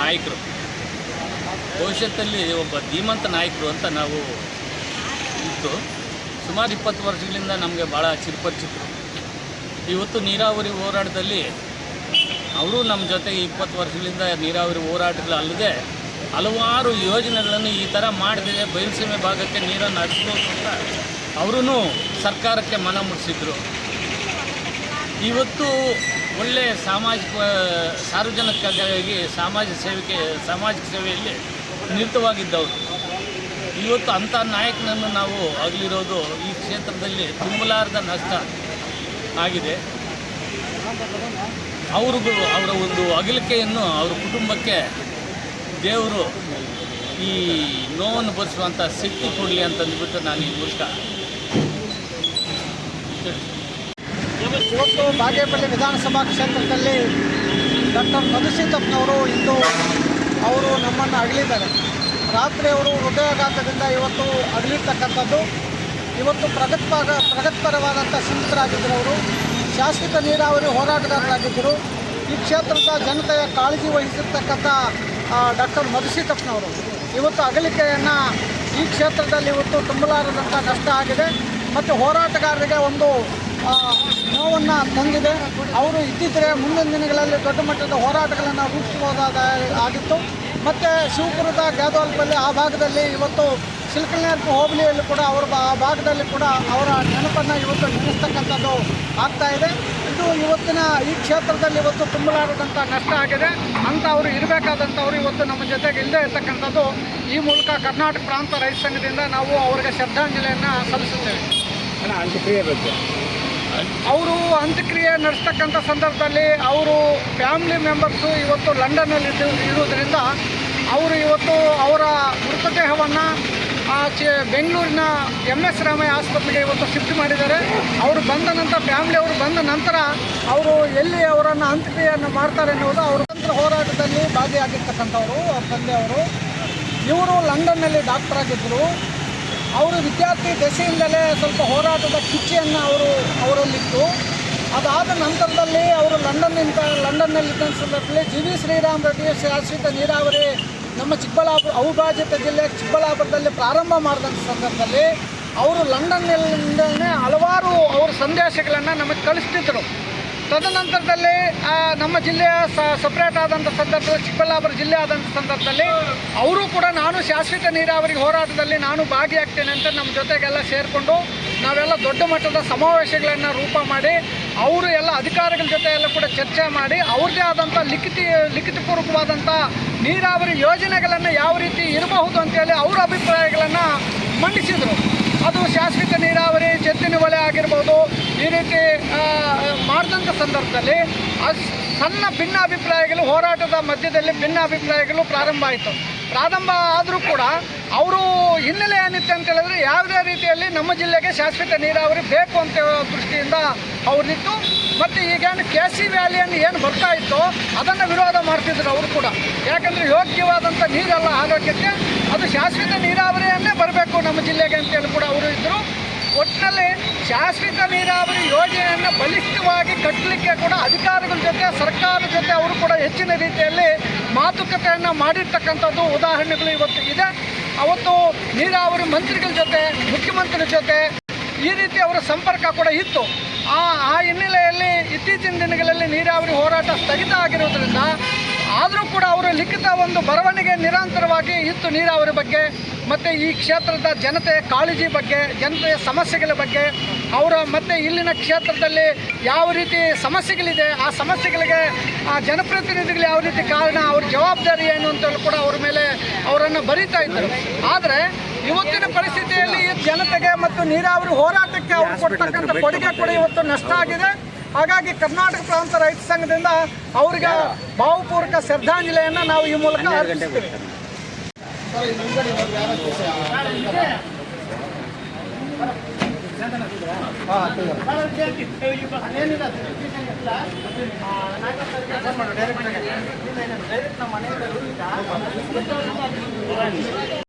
ನಾಯಕರು. ಭವಿಷ್ಯದಲ್ಲಿ ಒಬ್ಬ ಧೀಮಂತ ನಾಯಕರು ಅಂತ ನಾವು ಇತ್ತು ಸುಮಾರು ಇಪ್ಪತ್ತು ವರ್ಷಗಳಿಂದ ನಮಗೆ ಭಾಳ ಚಿರಪರಿಚಿತರು. ಇವತ್ತು ನೀರಾವರಿ ಹೋರಾಟದಲ್ಲಿ ಅವರು ನಮ್ಮ ಜೊತೆಗೆ ಇಪ್ಪತ್ತು ವರ್ಷಗಳಿಂದ ನೀರಾವರಿ ಹೋರಾಟಗಳಲ್ಲದೆ ಹಲವಾರು ಯೋಜನೆಗಳನ್ನು ಈ ಥರ ಮಾಡಿದರೆ ಬಯಲುಸೀಮೆ ಭಾಗಕ್ಕೆ ನೀರನ್ನು ಹರಿಸ್ಬೋದು ಅಂತ ಅವರೂ ಸರ್ಕಾರಕ್ಕೆ ಮನ ಮುಟ್ಟಿಸಿದ್ರು. ಇವತ್ತು ಒಳ್ಳೆಯ ಸಾಮಾಜಿಕ ಸಾರ್ವಜನಿಕವಾಗಿ ಸಾಮಾಜಿಕ ಸೇವೆಗೆ, ಸಾಮಾಜಿಕ ಸೇವೆಯಲ್ಲಿ ನಿರತವಾಗಿದ್ದವರು. ಇವತ್ತು ಅಂಥ ನಾಯಕನನ್ನು ನಾವು ಆಗಲಿರೋದು ಈ ಕ್ಷೇತ್ರದಲ್ಲಿ ತುಂಬಲಾರದ ನಷ್ಟ. ಆಗಿದೆ ಅವ್ರಿಗೂ ಅವರ ಒಂದು ಅಗಲಿಕೆಯನ್ನು ಅವರ ಕುಟುಂಬಕ್ಕೆ ದೇವರು ಈ ನೋವನ್ನು ಭರಿಸುವಂಥ ಶಕ್ತಿ ಕೊಡಲಿ ಅಂತಂದ್ಬಿಟ್ಟು ನಾನು ಈ ಮೂಲಕ. ಇವತ್ತು ಬಾಗೇಪಲ್ಲಿ ವಿಧಾನಸಭಾ ಕ್ಷೇತ್ರದಲ್ಲಿ ಡಾಕ್ಟರ್ ಮಧುಸಿದ್ದಪ್ಪನವರು ಇಂದು ಅವರು ನಮ್ಮನ್ನು ಅಗಲಿದ್ದಾರೆ ರಾತ್ರಿ ಅವರು ಹೃದಯಾಘಾತದಿಂದ ಇವತ್ತು ಅಗಲಿರ್ತಕ್ಕಂಥದ್ದು ಇವತ್ತು ಪ್ರಗತ್ಪರ ಪ್ರಗತ್ಪರವಾದಂಥ ಅವರು ಶಾಶ್ವತ ನೀರಾವರಿ ಹೋರಾಟಗಾರರಾಗಿದ್ದರು. ಈ ಕ್ಷೇತ್ರದ ಜನತೆಯ ಕಾಳಜಿ ವಹಿಸಿರ್ತಕ್ಕಂಥ ಡಾಕ್ಟರ್ ಮಧುಸೀತಪ್ಪನವರು ಇವತ್ತು ಅಗಲಿಕೆಯನ್ನು ಈ ಕ್ಷೇತ್ರದಲ್ಲಿ ಇವತ್ತು ತುಂಬಲಾರದಂಥ ನಷ್ಟ ಆಗಿದೆ. ಮತ್ತು ಹೋರಾಟಗಾರರಿಗೆ ಒಂದು ನೋವನ್ನು ತಂದಿದೆ. ಅವರು ಇದ್ದಿದ್ದರೆ ಮುಂದಿನ ದಿನಗಳಲ್ಲಿ ದೊಡ್ಡ ಮಟ್ಟದ ಹೋರಾಟಗಳನ್ನು ರೂಪಿಸಬಹುದಾದ ಆಗಿತ್ತು. ಮತ್ತು ಶಿವಪುರದ ಗ್ಯಾದೋಲ್ಪಲ್ಲಿ ಆ ಭಾಗದಲ್ಲಿ ಇವತ್ತು ಸಿಲ್ಕಲ್ನೇರ್ಪು ಹೋಬಳಿಯಲ್ಲಿ ಕೂಡ ಅವರ ಆ ಭಾಗದಲ್ಲಿ ಕೂಡ ಅವರ ನೆನಪನ್ನು ಇವತ್ತು ನೆನೆಸ್ತಕ್ಕಂಥದ್ದು ಆಗ್ತಾ ಇದೆ. ಇದು ಇವತ್ತಿನ ಈ ಕ್ಷೇತ್ರದಲ್ಲಿ ಇವತ್ತು ತುಂಬಲಾರದಂಥ ನಷ್ಟ ಆಗಿದೆ. ಅಂತ ಅವರು ಇರಬೇಕಾದಂಥವ್ರು ಇವತ್ತು ನಮ್ಮ ಜೊತೆಗೆ ಇಲ್ಲದೆ ಇರ್ತಕ್ಕಂಥದ್ದು ಈ ಮೂಲಕ ಕರ್ನಾಟಕ ಪ್ರಾಂತ ರೈತ ಸಂಘದಿಂದ ನಾವು ಅವರಿಗೆ ಶ್ರದ್ಧಾಂಜಲಿಯನ್ನು ಸಲ್ಲಿಸುತ್ತೇವೆ. ಅವರು ಅಂತ್ಯಕ್ರಿಯೆ ನಡೆಸ್ತಕ್ಕಂಥ ಸಂದರ್ಭದಲ್ಲಿ ಅವರು ಫ್ಯಾಮಿಲಿ ಮೆಂಬರ್ಸು ಇವತ್ತು ಲಂಡನ್ನಲ್ಲಿ ಇದ್ದು ಇರುವುದರಿಂದ ಅವರು ಇವತ್ತು ಅವರ ಮೃತದೇಹವನ್ನು ಚೆ ಬೆಂಗಳೂರಿನ ಎಂ ಎಸ್ ರಾಮಯ್ಯ ಆಸ್ಪತ್ರೆಗೆ ಇವತ್ತು ಶಿಫ್ಟ್ ಮಾಡಿದ್ದಾರೆ. ಅವರು ಬಂದ ನಂತರ, ಫ್ಯಾಮಿಲಿ ಅವರು ಬಂದ ನಂತರ ಅವರು ಎಲ್ಲಿ ಅವರನ್ನು ಅಂತ್ಯಕ್ರಿಯೆಯನ್ನು ಮಾಡ್ತಾರೆ ಅನ್ನೋದು ಅವರು ಹೋರಾಟದಲ್ಲಿ ಭಾಗಿಯಾಗಿರ್ತಕ್ಕಂಥವ್ರು, ಅವ್ರ ತಂದೆಯವರು ಇವರು ಲಂಡನ್ನಲ್ಲಿ ಡಾಕ್ಟರ್ ಆಗಿದ್ದರು ಅವರು ವಿದ್ಯಾರ್ಥಿ ದೆಸೆಯಿಂದಲೇ ಸ್ವಲ್ಪ ಹೋರಾಟದ ಕಿಚ್ಚೆಯನ್ನು ಅವರು ಅವರಲ್ಲಿತ್ತು. ಅದಾದ ನಂತರದಲ್ಲಿ ಅವರು ಲಂಡನ್ನಿಂದ ಲಂಡನ್ನಲ್ಲಿದ್ದ ಸಂದರ್ಭದಲ್ಲಿ ಜಿ ವಿ ಶ್ರೀರಾಮ್ ರೆಡ್ಡಿ, ಶಾಶ್ವತ ನೀರಾವರಿ ನಮ್ಮ ಚಿಕ್ಕಬಳ್ಳಾಪುರ ಅವಿಭಾಜಿತ ಜಿಲ್ಲೆ ಚಿಕ್ಕಬಳ್ಳಾಪುರದಲ್ಲಿ ಪ್ರಾರಂಭ ಮಾಡಿದಂಥ ಸಂದರ್ಭದಲ್ಲಿ ಅವರು ಲಂಡನ್ನಿಂದಲೇ ಹಲವಾರು ಅವರ ಸಂದೇಶಗಳನ್ನು ನಮಗೆ ಕಳಿಸ್ತಿದ್ದರು ತದನಂತರದಲ್ಲಿ ನಮ್ಮ ಜಿಲ್ಲೆಯ ಸಪ್ರೇಟ್ ಆದಂಥ ಸಂದರ್ಭದಲ್ಲಿ, ಚಿಕ್ಕಬಳ್ಳಾಪುರ ಜಿಲ್ಲೆ ಆದಂಥ ಸಂದರ್ಭದಲ್ಲಿ ಅವರು ಕೂಡ ನಾನು ಶಾಶ್ವತ ನೀರಾವರಿ ಹೋರಾಟದಲ್ಲಿ ನಾನು ಭಾಗಿಯಾಗ್ತೇನೆ ಅಂತ ನಮ್ಮ ಜೊತೆಗೆಲ್ಲ ಸೇರಿಕೊಂಡು ನಾವೆಲ್ಲ ದೊಡ್ಡ ಮಟ್ಟದ ಸಮಾವೇಶಗಳನ್ನು ರೂಪ ಮಾಡಿ ಅವರು ಎಲ್ಲ ಅಧಿಕಾರಿಗಳ ಜೊತೆ ಎಲ್ಲ ಕೂಡ ಚರ್ಚೆ ಮಾಡಿ ಅವ್ರದ್ದೇ ಆದಂಥ ಲಿಖಿತ, ಲಿಖಿತಪೂರ್ವಕವಾದಂಥ ನೀರಾವರಿ ಯೋಜನೆಗಳನ್ನು ಯಾವ ರೀತಿ ಇರಬಹುದು ಅಂತೇಳಿ ಅವರ ಅಭಿಪ್ರಾಯಗಳನ್ನು ಮಂಡಿಸಿದರು. ಅದು ಶಾಶ್ವತ ನೀರಾವರಿ ಜತ್ತಿನ ಒಲೆ ಆಗಿರ್ಬೋದು, ಈ ರೀತಿ ಮಾಡಿದಂಥ ಸಂದರ್ಭದಲ್ಲಿ ಸಣ್ಣ ಭಿನ್ನಾಭಿಪ್ರಾಯಗಳು, ಹೋರಾಟದ ಮಧ್ಯದಲ್ಲಿ ಭಿನ್ನಾಭಿಪ್ರಾಯಗಳು ಪ್ರಾರಂಭ ಆಯಿತು. ಪ್ರಾರಂಭ ಆದರೂ ಕೂಡ ಅವರು ಹಿನ್ನೆಲೆ ಏನಿತ್ತು ಅಂತ ಹೇಳಿದ್ರೆ ಯಾವುದೇ ರೀತಿಯಲ್ಲಿ ನಮ್ಮ ಜಿಲ್ಲೆಗೆ ಶಾಶ್ವತ ನೀರಾವರಿ ಬೇಕು ಅಂತ ದೃಷ್ಟಿಯಿಂದ ನಿಂತು ಮತ್ತು ಈಗೇನು ಕೆ ಸಿ ವ್ಯಾಲಿಯನ್ನು ಏನು ಬರ್ತಾ ಇತ್ತು ಅದನ್ನು ವಿರೋಧ ಮಾಡ್ತಿದ್ರು ಅವರು ಕೂಡ. ಯಾಕಂದರೆ ಯೋಗ್ಯವಾದಂಥ ನೀರೆಲ್ಲ ಆರೋಗ್ಯಕ್ಕೆ ಅದು ಶಾಶ್ವತ ನೀರಾವರಿಯನ್ನೇ ಬರಬೇಕು ನಮ್ಮ ಜಿಲ್ಲೆಗೆ ಅಂತೇಳಿ ಕೂಡ ಅವರು ಇದ್ದರು ಒಟ್ಟಿನಲ್ಲಿ ಶಾಶ್ವತ ನೀರಾವರಿ ಯೋಜನೆಯನ್ನು ಬಲಿಷ್ಠವಾಗಿ ಕಟ್ಟಲಿಕ್ಕೆ ಕೂಡ ಸರ್ಕಾರದ ಜೊತೆ ಅವರು ಕೂಡ ಹೆಚ್ಚಿನ ರೀತಿಯಲ್ಲಿ ಮಾತುಕತೆಯನ್ನು ಮಾಡಿರ್ತಕ್ಕಂಥದ್ದು ಉದಾಹರಣೆಗಳು ಇವತ್ತು ಇದೆ. ಅವತ್ತು ನೀರಾವರಿ ಮಂತ್ರಿಗಳ ಜೊತೆ, ಮುಖ್ಯಮಂತ್ರಿಗಳ ಜೊತೆ ಈ ರೀತಿ ಅವರ ಸಂಪರ್ಕ ಕೂಡ ಇತ್ತು. ಆ ಆ ಹಿನ್ನೆಲೆಯಲ್ಲಿ ಇತ್ತೀಚಿನ ದಿನಗಳಲ್ಲಿ ನೀರಾವರಿ ಹೋರಾಟ ಸ್ಥಗಿತ ಆಗಿರುವುದರಿಂದ ಆದರೂ ಕೂಡ ಅವರು ಲಿಖಿತ ಒಂದು ಬರವಣಿಗೆ ನಿರಂತರವಾಗಿ ಇತ್ತು ನೀರಾವರಿ ಬಗ್ಗೆ. ಮತ್ತು ಈ ಕ್ಷೇತ್ರದ ಜನತೆ ಕಾಳಜಿ ಬಗ್ಗೆ, ಜನತೆಯ ಸಮಸ್ಯೆಗಳ ಬಗ್ಗೆ, ಅವರ ಮತ್ತು ಇಲ್ಲಿನ ಕ್ಷೇತ್ರದಲ್ಲಿ ಯಾವ ರೀತಿ ಸಮಸ್ಯೆಗಳಿದೆ, ಆ ಸಮಸ್ಯೆಗಳಿಗೆ ಆ ಜನಪ್ರತಿನಿಧಿಗಳು ಯಾವ ರೀತಿ ಕಾರಣ, ಅವ್ರ ಜವಾಬ್ದಾರಿ ಏನು ಅಂತೇಳಿ ಕೂಡ ಅವ್ರ ಮೇಲೆ ಅವರನ್ನು ಬರೀತಾ ಇದ್ದರು. ಆದರೆ ಇವತ್ತಿನ ಪರಿಸ್ಥಿತಿಯಲ್ಲಿ ಜನತೆಗೆ ಮತ್ತು ನೀರಾವರಿ ಹೋರಾಟಕ್ಕೆ ಅವರು ಕೊಡ್ತಕ್ಕಂಥ ಕೊಡುಗೆ ಕೂಡ ಇವತ್ತು ನಷ್ಟ ಆಗಿದೆ. ಹಾಗಾಗಿ ಕರ್ನಾಟಕ ಪ್ರಾಂತ ರೈತ ಸಂಘದಿಂದ ಅವರಿಗೆ ಭಾವಪೂರ್ವಕ ಶ್ರದ್ಧಾಂಜಲಿಯನ್ನು ನಾವು ಈ ಮೂಲಕ ಡೈರೆಕ್ಟ್ ನಮ್ಮ ಮನೆಯಲ್ಲಿ